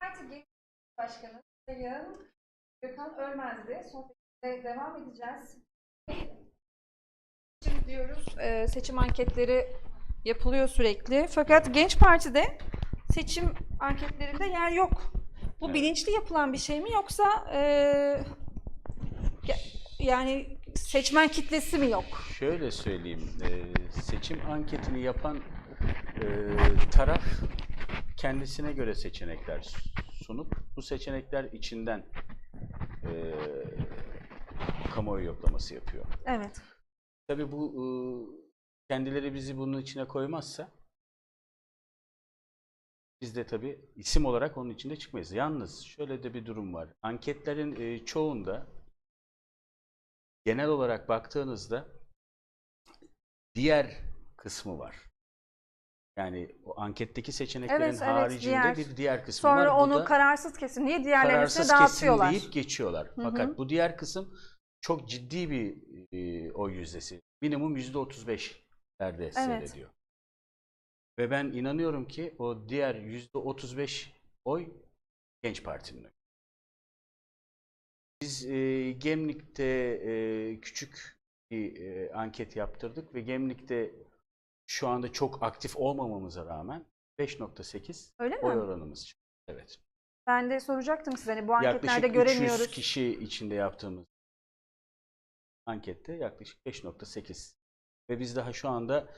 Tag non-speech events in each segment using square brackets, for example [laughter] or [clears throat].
Parti Genel Başkanı Sayın Gökhan Ölmez'de sohbetine devam edeceğiz. Şimdi diyoruz e, seçim anketleri yapılıyor sürekli. Fakat Genç Parti'de seçim anketlerinde yer yok. Bu Evet. bilinçli yapılan bir şey mi yoksa e, yani seçmen kitlesi mi yok? Şöyle söyleyeyim, e, seçim anketini yapan e, taraf kendisine göre seçenekler sunup bu seçenekler içinden e, kamuoyu yoklaması yapıyor. Evet. Tabii bu e, kendileri bizi bunun içine koymazsa biz de tabii isim olarak onun içinde çıkmayız. Yalnız şöyle de bir durum var. Anketlerin e, çoğunda genel olarak baktığınızda diğer kısmı var. Yani o anketteki seçeneklerin Evet, evet, haricinde diğer. bir diğer kısmı var. Sonra onu kararsız kesim diye diğerlerini kararsız dağıtıyorlar. kesim deyip geçiyorlar. hı. Fakat bu diğer kısım çok ciddi bir e, oy yüzdesi. Minimum yüzde 35'lerde seyrediyor. Ve ben inanıyorum ki o diğer yüzde 35 oy Genç Parti'nin oyu. Biz e, Gemlik'te e, küçük bir e, anket yaptırdık ve Gemlik'te şu anda çok aktif olmamamıza rağmen 5.8 Öyle mi? oy oranımız çıktı. Evet. Ben de soracaktım size hani bu anketlerde Yaklaşık göremiyoruz. 300 kişi içinde yaptığımız ankette yaklaşık 5.8 ve biz daha şu anda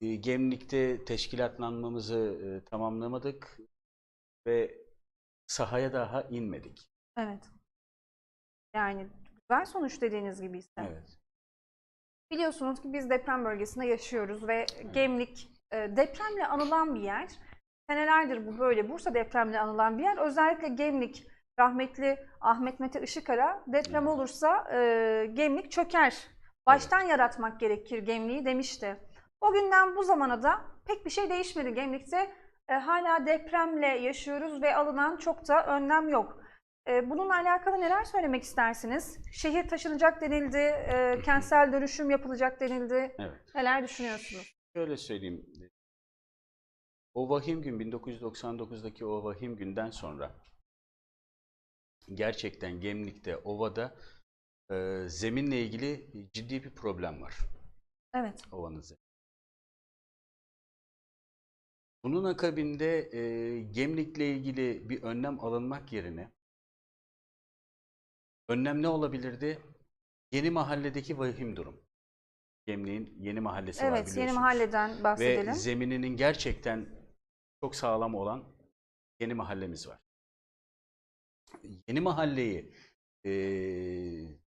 e, Gemlik'te teşkilatlanmamızı e, tamamlamadık ve sahaya daha inmedik. Evet. Yani güzel sonuç dediğiniz gibi ise. Evet. Biliyorsunuz ki biz deprem bölgesinde yaşıyoruz ve Gemlik e, depremle anılan bir yer. Senelerdir bu böyle Bursa depremle anılan bir yer. Özellikle Gemlik rahmetli Ahmet Mete Işıkara deprem olursa e, Gemlik çöker. Baştan yaratmak gerekir Gemlik'i demişti. O günden bu zamana da pek bir şey değişmedi Gemlik'te. e, hala depremle yaşıyoruz ve alınan çok da önlem yok. E, bununla alakalı neler söylemek istersiniz? Şehir taşınacak denildi, e, kentsel dönüşüm yapılacak denildi. Evet. Neler düşünüyorsunuz? Şöyle söyleyeyim. O vahim gün 1999'daki o vahim günden sonra gerçekten Gemlik'te, Ova'da e, zeminle ilgili ciddi bir problem var. Evet. Ovanın zemini. Bunun akabinde e, Gemlik'le ilgili bir önlem alınmak yerine önlem ne olabilirdi? Yeni mahalledeki vahim durum. Gemlik'in yeni mahallesi var Evet, yeni mahalleden bahsedelim. Ve zemininin gerçekten çok sağlam olan yeni mahallemiz var. Yeni mahalleyi tekrar,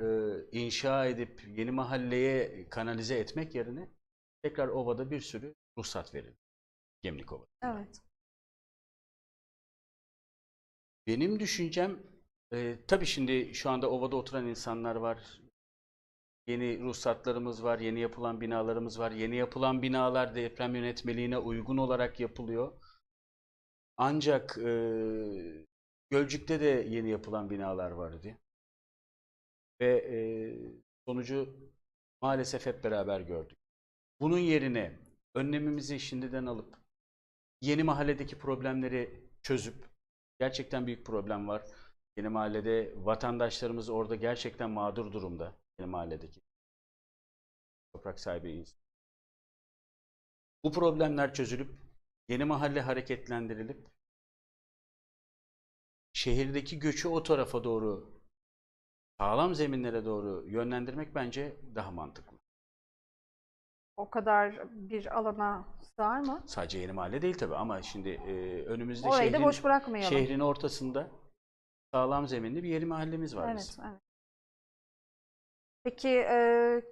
eee, inşa edip yeni mahalleye kanalize etmek yerine tekrar ovada bir sürü ruhsat verildi. Gemlik Ova. Evet. Benim düşüncem e, tabii şimdi şu anda ovada oturan insanlar var. Yeni ruhsatlarımız var, yeni yapılan binalarımız var. Yeni yapılan binalar deprem yönetmeliğine uygun olarak yapılıyor. Ancak e, Gölcük'te de yeni yapılan binalar vardı. Ve e, sonucu maalesef hep beraber gördük. Bunun yerine önlemimizi şimdiden alıp yeni mahalledeki problemleri çözüp gerçekten büyük problem var. Yeni mahallede vatandaşlarımız orada gerçekten mağdur durumda. Yeni mahalledeki toprak sahibi insan. Bu problemler çözülüp yeni mahalle hareketlendirilip şehirdeki göçü o tarafa doğru sağlam zeminlere doğru yönlendirmek bence daha mantıklı. O kadar bir alana sığar mı? Sadece yeni mahalle değil tabii ama şimdi e, önümüzde Orayı şehrin, boş bırakmayalım. şehrin ortasında sağlam zeminli bir yeni mahallemiz var Evet, bizim. evet. Peki e,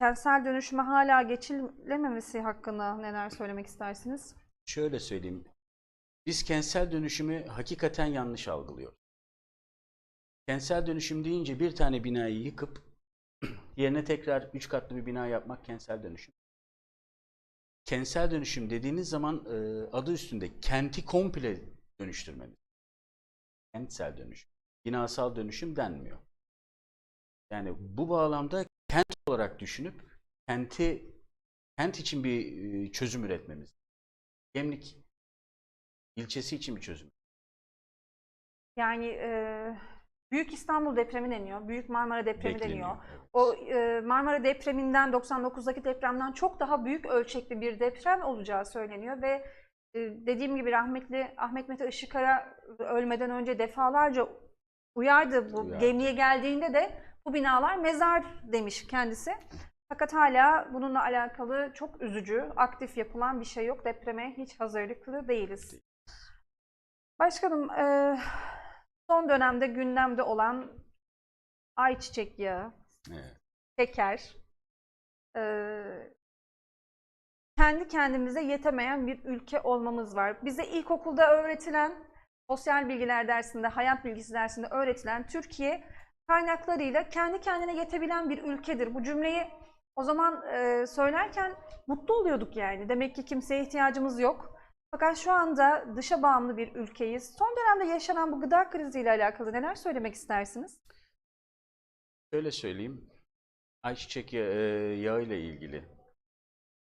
kentsel dönüşüme hala geçilememesi hakkında neler söylemek istersiniz? Şöyle söyleyeyim. Biz kentsel dönüşümü hakikaten yanlış algılıyoruz. Kentsel dönüşüm deyince bir tane binayı yıkıp [clears throat] yerine tekrar üç katlı bir bina yapmak kentsel dönüşüm. Kentsel dönüşüm dediğiniz zaman e, adı üstünde kenti komple dönüştürmemiz. Kentsel dönüşüm. Binasal dönüşüm denmiyor. Yani bu bağlamda kent olarak düşünüp kenti kent için bir çözüm üretmemiz. Gemlik ilçesi için bir çözüm. Yani e, Büyük İstanbul depremi deniyor, Büyük Marmara depremi Bekleniyor. deniyor. Evet. O e, Marmara depreminden 99'daki depremden çok daha büyük ölçekli bir deprem olacağı söyleniyor ve dediğim gibi rahmetli Ahmet Mete Işıkara ölmeden önce defalarca uyardı bu Uyardı. Gemliğe geldiğinde de bu binalar mezar demiş kendisi. Fakat hala bununla alakalı çok üzücü, aktif yapılan bir şey yok. Depreme hiç hazırlıklı değiliz. Başkanım, e, son dönemde gündemde olan ayçiçek yağı, Evet. şeker, e, kendi kendimize yetemeyen bir ülke olmamız var. Bize ilkokulda öğretilen, sosyal bilgiler dersinde, hayat bilgisi dersinde öğretilen Türkiye kaynaklarıyla kendi kendine yetebilen bir ülkedir. Bu cümleyi o zaman e, söylerken mutlu oluyorduk yani. Demek ki kimseye ihtiyacımız yok. Fakat şu anda dışa bağımlı bir ülkeyiz. Son dönemde yaşanan bu gıda kriziyle alakalı neler söylemek istersiniz? Şöyle söyleyeyim. Ayçiçek ya- e, yağı ile ilgili.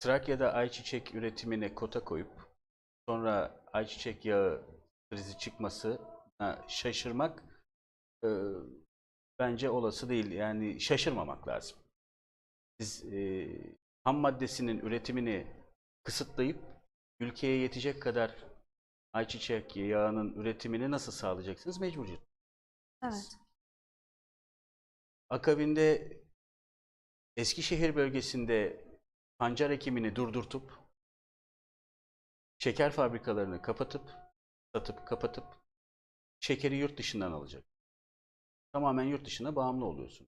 Trakya'da ayçiçek üretimine kota koyup sonra ayçiçek yağı krizi çıkması şaşırmak e, bence olası değil. Yani şaşırmamak lazım. Siz e, ham maddesinin üretimini kısıtlayıp ülkeye yetecek kadar ayçiçek yağının üretimini nasıl sağlayacaksınız? Mecbur. Evet. Akabinde Eskişehir bölgesinde pancar ekimini durdurtup şeker fabrikalarını kapatıp satıp kapatıp şekeri yurt dışından alacak. Tamamen yurt dışına bağımlı oluyorsun.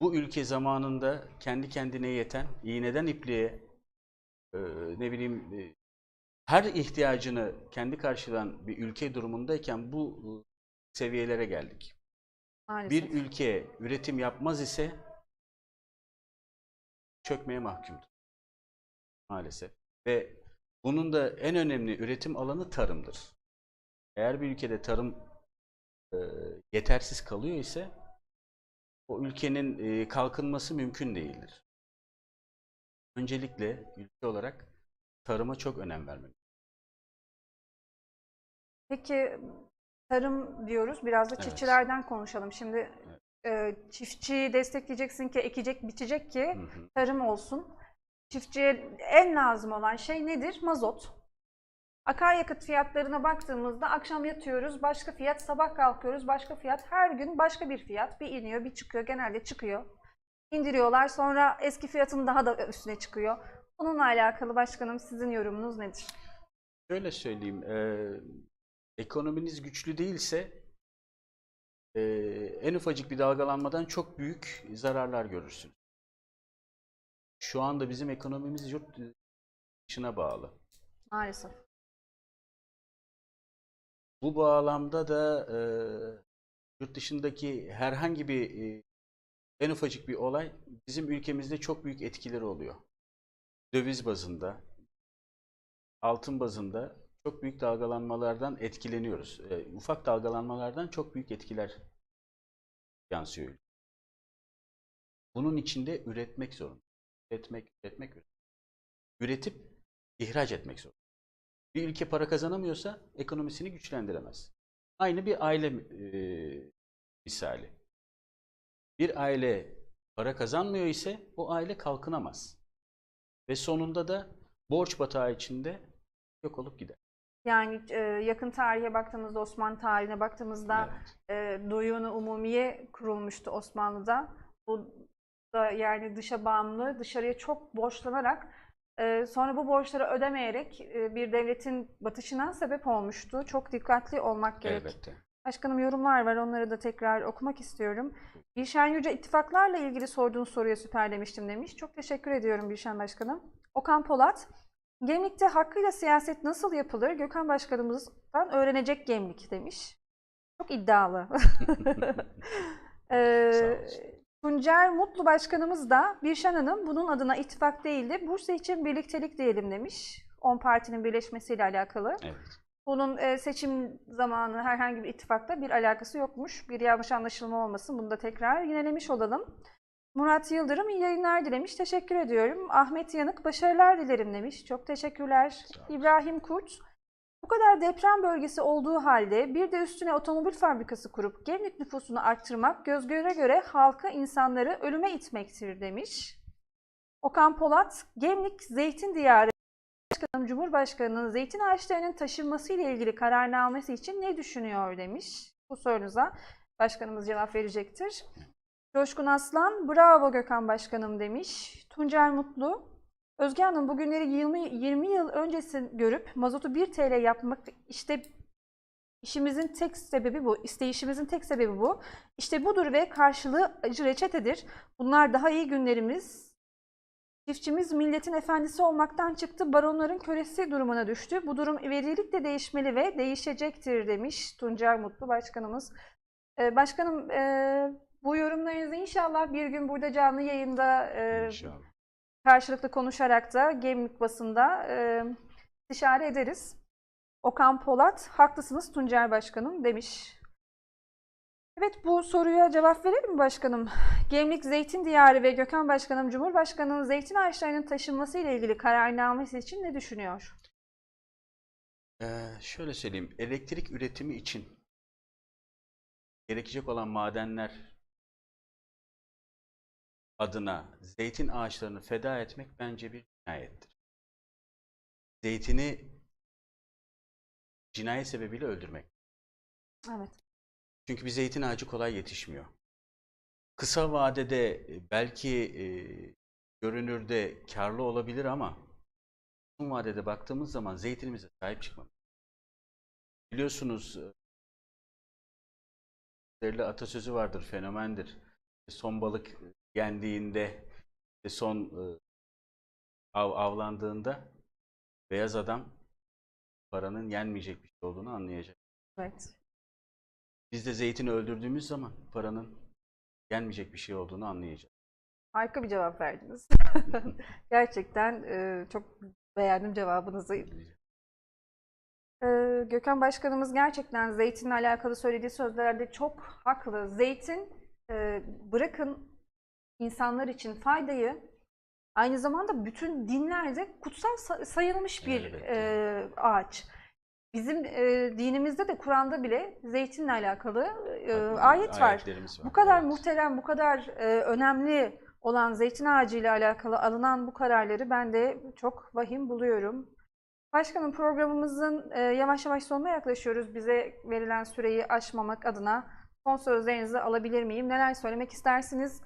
Bu ülke zamanında kendi kendine yeten, iğneden ipliğe e, ne bileyim e, her ihtiyacını kendi karşılayan bir ülke durumundayken bu e, seviyelere geldik. Maalesef. Bir ülke üretim yapmaz ise çökmeye mahkumdur. Maalesef. Ve bunun da en önemli üretim alanı tarımdır. Eğer bir ülkede tarım e, yetersiz kalıyor ise o ülkenin e, kalkınması mümkün değildir. Öncelikle ülke olarak tarıma çok önem vermemiz. Peki tarım diyoruz. Biraz da Evet. çiftçilerden konuşalım. Şimdi e, çiftçiyi destekleyeceksin ki ekecek, biçecek ki Hı hı. tarım olsun. Çiftçiye en lazım olan şey nedir? Mazot. Akaryakıt fiyatlarına baktığımızda akşam yatıyoruz, başka fiyat, sabah kalkıyoruz, başka fiyat, her gün başka bir fiyat. Bir iniyor, bir çıkıyor, genelde çıkıyor. İndiriyorlar, sonra eski fiyatın daha da üstüne çıkıyor. Bununla alakalı başkanım sizin yorumunuz nedir? Şöyle söyleyeyim, eee, ekonominiz güçlü değilse eee, en ufacık bir dalgalanmadan çok büyük zararlar görürsünüz. Şu anda bizim ekonomimiz yurt dışına bağlı. Maalesef. Bu bağlamda da eee, yurt dışındaki herhangi bir eee, en ufacık bir olay bizim ülkemizde çok büyük etkileri oluyor. Döviz bazında, altın bazında çok büyük dalgalanmalardan etkileniyoruz. Eee, ufak dalgalanmalardan çok büyük etkiler yansıyor. Bunun içinde üretmek zorunda. Üretmek, üretmek, üretmek. Üretip ihraç etmek zorunda. Bir ülke para kazanamıyorsa ekonomisini güçlendiremez. Aynı bir aile eee, misali. Bir aile para kazanmıyor ise o aile kalkınamaz. Ve sonunda da borç batağı içinde yok olup gider. Yani e, yakın tarihe baktığımızda, Osmanlı tarihine baktığımızda Evet. e, Duyunu Umumiye kurulmuştu Osmanlı'da. Bu da yani dışa bağımlı, dışarıya çok borçlanarak e, sonra bu borçları ödemeyerek e, bir devletin batışına sebep olmuştu. Çok dikkatli olmak gerek. Elbette. Başkanım yorumlar var, onları da tekrar okumak istiyorum. Gülşen Yüce ittifaklarla ilgili sorduğun soruya süper demiştim demiş. Çok teşekkür ediyorum Gülşen Başkanım. Okan Polat, Gemlik'te hakkıyla siyaset nasıl yapılır? Gökhan Başkanımızdan öğrenecek Gemlik demiş. Çok iddialı. [laughs] Ee. Tuncer Mutlu Başkanımız da Birşen Hanım bunun adına ittifak değildi. Bursa için birliktelik diyelim demiş. 10 partinin birleşmesiyle alakalı. Evet. Bunun e, seçim zamanı herhangi bir ittifakla bir alakası yokmuş. Bir yanlış anlaşılma olmasın. Bunu da tekrar yinelemiş olalım. Murat Yıldırım iyi yayınlar dilemiş. Teşekkür ediyorum. Ahmet Yanık başarılar dilerim demiş. Çok teşekkürler. İbrahim Kurt Bu kadar deprem bölgesi olduğu halde bir de üstüne otomobil fabrikası kurup Gemlik nüfusunu arttırmak göz göre göre halka insanları ölüme itmektir demiş. Okan Polat, Gemlik Zeytin Diyarı Başkanım Cumhurbaşkanı'nın zeytin ağaçlarının taşınması ile ilgili kararnamesi için ne düşünüyor demiş. Bu sorunuza başkanımız cevap verecektir. Coşkun Aslan, bravo Gökhan Başkanım demiş. Tuncer Mutlu, Özge Hanım bugünleri 20, 20 yıl öncesi görüp mazotu 1 TL yapmak işte işimizin tek sebebi bu. İsteyişimizin tek sebebi bu. İşte budur ve karşılığı acı reçetedir. Bunlar daha iyi günlerimiz. Çiftçimiz milletin efendisi olmaktan çıktı, baronların kölesi durumuna düştü. Bu durum verilikle değişmeli ve değişecektir demiş Tuncer Mutlu Başkanımız. Ee, başkanım e, bu yorumlarınızı inşallah bir gün burada canlı yayında e, karşılıklı konuşarak da Gemlik basında e, istişare ederiz. Okan Polat, haklısınız Tuncer Başkanım demiş. Evet bu soruya cevap verelim mi başkanım? Gemlik Zeytin Diyarı ve Gökhan Başkanım Cumhurbaşkanı'nın zeytin ağaçlarının taşınması ile ilgili kararnamesi için ne düşünüyor? Ee, şöyle söyleyeyim, elektrik üretimi için gerekecek olan madenler adına zeytin ağaçlarını feda etmek bence bir cinayettir. Zeytini cinayet sebebiyle öldürmek. Evet. Çünkü bir zeytin ağacı kolay yetişmiyor. Kısa vadede e, belki e, görünürde karlı olabilir ama uzun vadede baktığımız zaman zeytinimize sahip çıkmamız. Biliyorsunuz e, belirli atasözü vardır, fenomendir. Son balık yendiğinde, işte son e, av avlandığında beyaz adam paranın yenmeyecek bir şey olduğunu anlayacak. Evet. Biz de zeytini öldürdüğümüz zaman paranın yenmeyecek bir şey olduğunu anlayacağız. Harika bir cevap verdiniz. [laughs] Gerçekten e, çok beğendim cevabınızı. Ee, Gökhan Başkanımız gerçekten zeytinle alakalı söylediği sözlerde çok haklı. Zeytin e, bırakın insanlar için faydayı aynı zamanda bütün dinlerde kutsal sa- sayılmış bir Elbette. e, ağaç. Bizim e, dinimizde de Kur'an'da bile zeytinle alakalı e, ayet var. Var. Bu kadar evet. muhterem, bu kadar e, önemli olan zeytin ağacı ile alakalı alınan bu kararları ben de çok vahim buluyorum. Başkanım programımızın e, yavaş yavaş sonuna yaklaşıyoruz. Bize verilen süreyi aşmamak adına son sözlerinizi alabilir miyim? Neler söylemek istersiniz?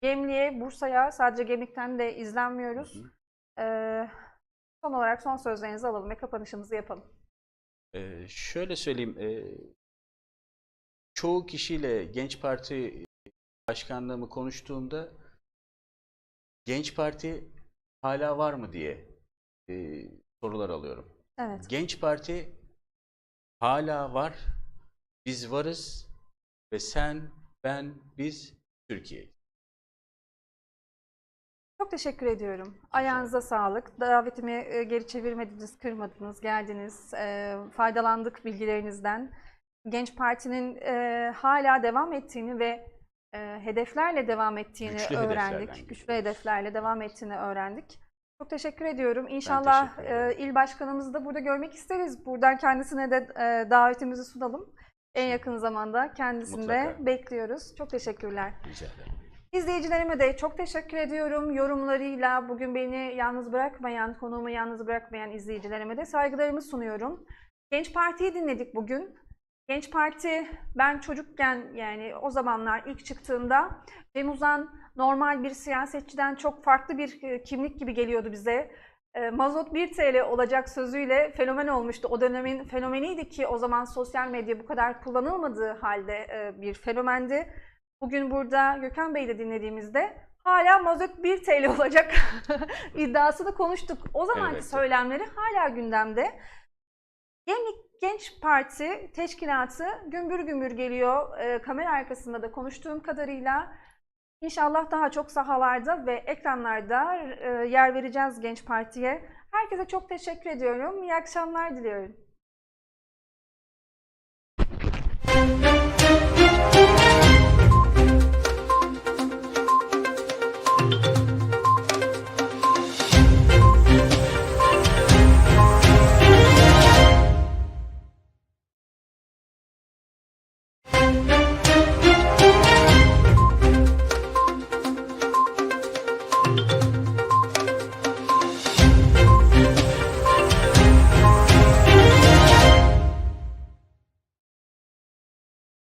Gemliğe, Bursa'ya sadece Gemlik'ten de izlenmiyoruz. Hı hı. E, son olarak son sözlerinizi alalım ve kapanışımızı yapalım. Ee, şöyle söyleyeyim, e, çoğu kişiyle Genç Parti başkanlığımı konuştuğumda Genç Parti hala var mı diye e, sorular alıyorum. Evet. Genç Parti hala var, biz varız ve sen, ben, biz Türkiye. Çok teşekkür ediyorum. Ayağınıza sağlık. Davetimi e, geri çevirmediniz, kırmadınız, geldiniz. E, faydalandık bilgilerinizden. Genç Parti'nin e, hala devam ettiğini ve hedeflerle devam ettiğini Güçlü öğrendik. Güçlü hedeflerle devam ettiğini öğrendik. Çok teşekkür ediyorum. İnşallah teşekkür ederim. il başkanımızı da burada görmek isteriz. Buradan kendisine de davetimizi sunalım. En yakın zamanda kendisini de Mutlaka. bekliyoruz. Çok teşekkürler. Rica ederim. İzleyicilerime de çok teşekkür ediyorum. Yorumlarıyla bugün beni yalnız bırakmayan, konuğumu yalnız bırakmayan izleyicilerime de saygılarımı sunuyorum. Genç Parti'yi dinledik bugün. Genç Parti ben çocukken yani o zamanlar ilk çıktığında Cem Uzan normal bir siyasetçiden çok farklı bir e, kimlik gibi geliyordu bize. E, Mazot 1 TL olacak sözüyle fenomen olmuştu. O dönemin fenomeniydi ki o zaman sosyal medya bu kadar kullanılmadığı halde e, bir fenomendi. Bugün burada Gökhan Bey'i de dinlediğimizde hala mazot 1 TL olacak [laughs] iddiasını konuştuk. O zamanki evet. söylemleri hala gündemde. Gemlik Genç Parti teşkilatı gümbür gümbür geliyor. E, kamera arkasında da konuştuğum kadarıyla İnşallah daha çok sahalarda ve ekranlarda e, yer vereceğiz Genç Parti'ye. Herkese çok teşekkür ediyorum. İyi akşamlar diliyorum. Müzik